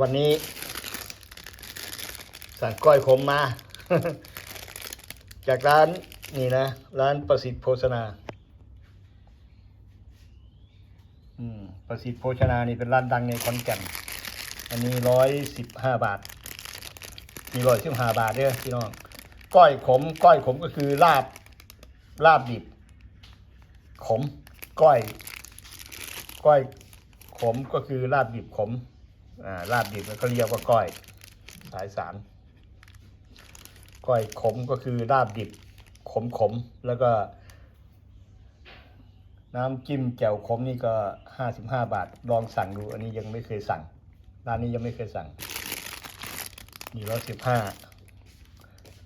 วันนี้ สั่งก้อยขมมา จากร้านนี่นะ ร้านประสิทธิ์โภชนา อืม ประสิทธิ์โภชนานี่เป็นร้านดังในขอนแก่น อันนี้ร้อยสิบห้าบาท มีร้อยสิบห้าบาทเด้อพี่น้อง ก้อยขม ก้อยขมก็คือลาบ ลาบดิบ ขม ก้อย ก้อย ขมก็คือลาบดิบขมอ่าลาบดิบเขาเรียกว่าก้อย สายสารก้อยขมก็คือลาบดิบขมขมๆแล้วก็ น้ำจิ้มแจ่วขมนี่ก็ห้าสิบห้าบาทลองสั่งดู อันนี้ยังไม่เคยสั่งร้านนี้ยังไม่เคยสั่งนี่ร้อยสิบห้า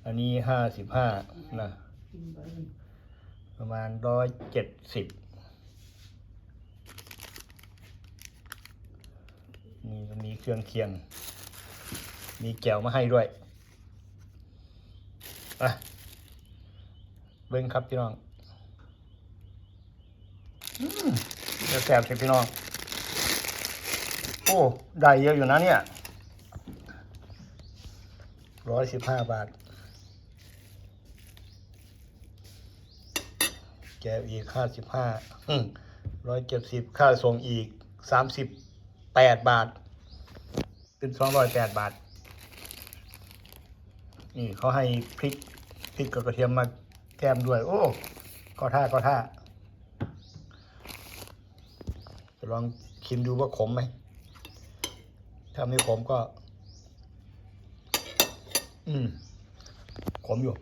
อันนี้ห้าสิบห้านะประมาณร้อยเจ็ดสิบ นี่ก็มีเครื่องเคียง มีแก้วมาให้ด้วยอะเบิ้งครับพี่น้องอืมเดี๋ยวแสบสิพี่น้อง โอ้ได้เยอะอยู่นะเนี่ยร้อยสิบห้าบาท แกวอีกห้าสิบห้าร้อยเจ็ดสิบค่าส่งอีกสามสิบแปดบาท เป็นสองร้อยแปดบาท นี่เขาให้พริกพริกกับกระเทียมมาแกมด้วย โอ้ก็ท่าก็ท่าจะลองชิมดูว่าขมไหม ถ้าไม่ขมก็ อืม ขมอยู่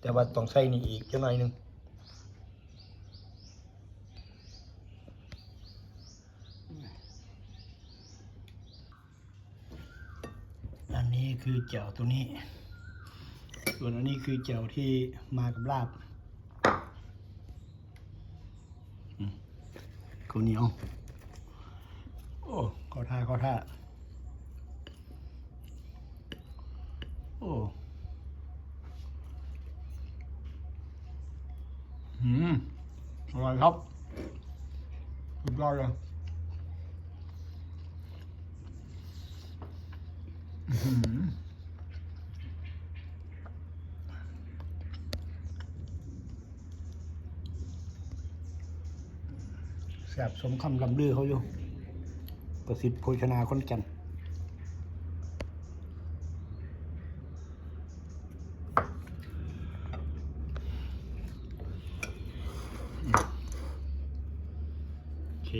แต่ว่าต้องใส่นี่อีกจังหน่อยหนึง อันนี้ คือแจ่วตัวนี้ ส่วนอันนี้คือแจ่วที่มากับลาบข้าวเหนียว โอ้ขอท่าขอท่า โอ้อืมอร่อยครับสุดยอดเลยอื้อหือ แบบสมคำลำลือเขาอยู่ ประสิทธิ์โภชนาคนแกันโอเค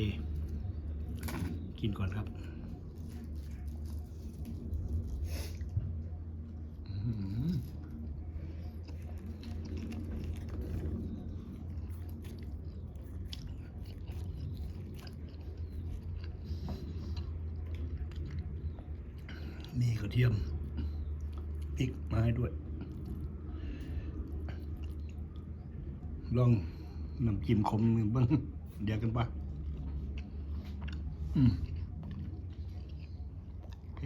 กินก่อนครับอื้อหือมีก ระเทียมพริกมาให้ด้วย ลองน้ำจิ้มขมเบ้างเดี๋ยวกันปะอืมโอเค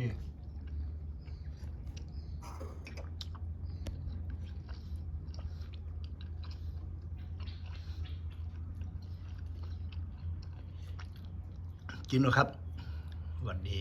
กินแล้วครับสวัสดี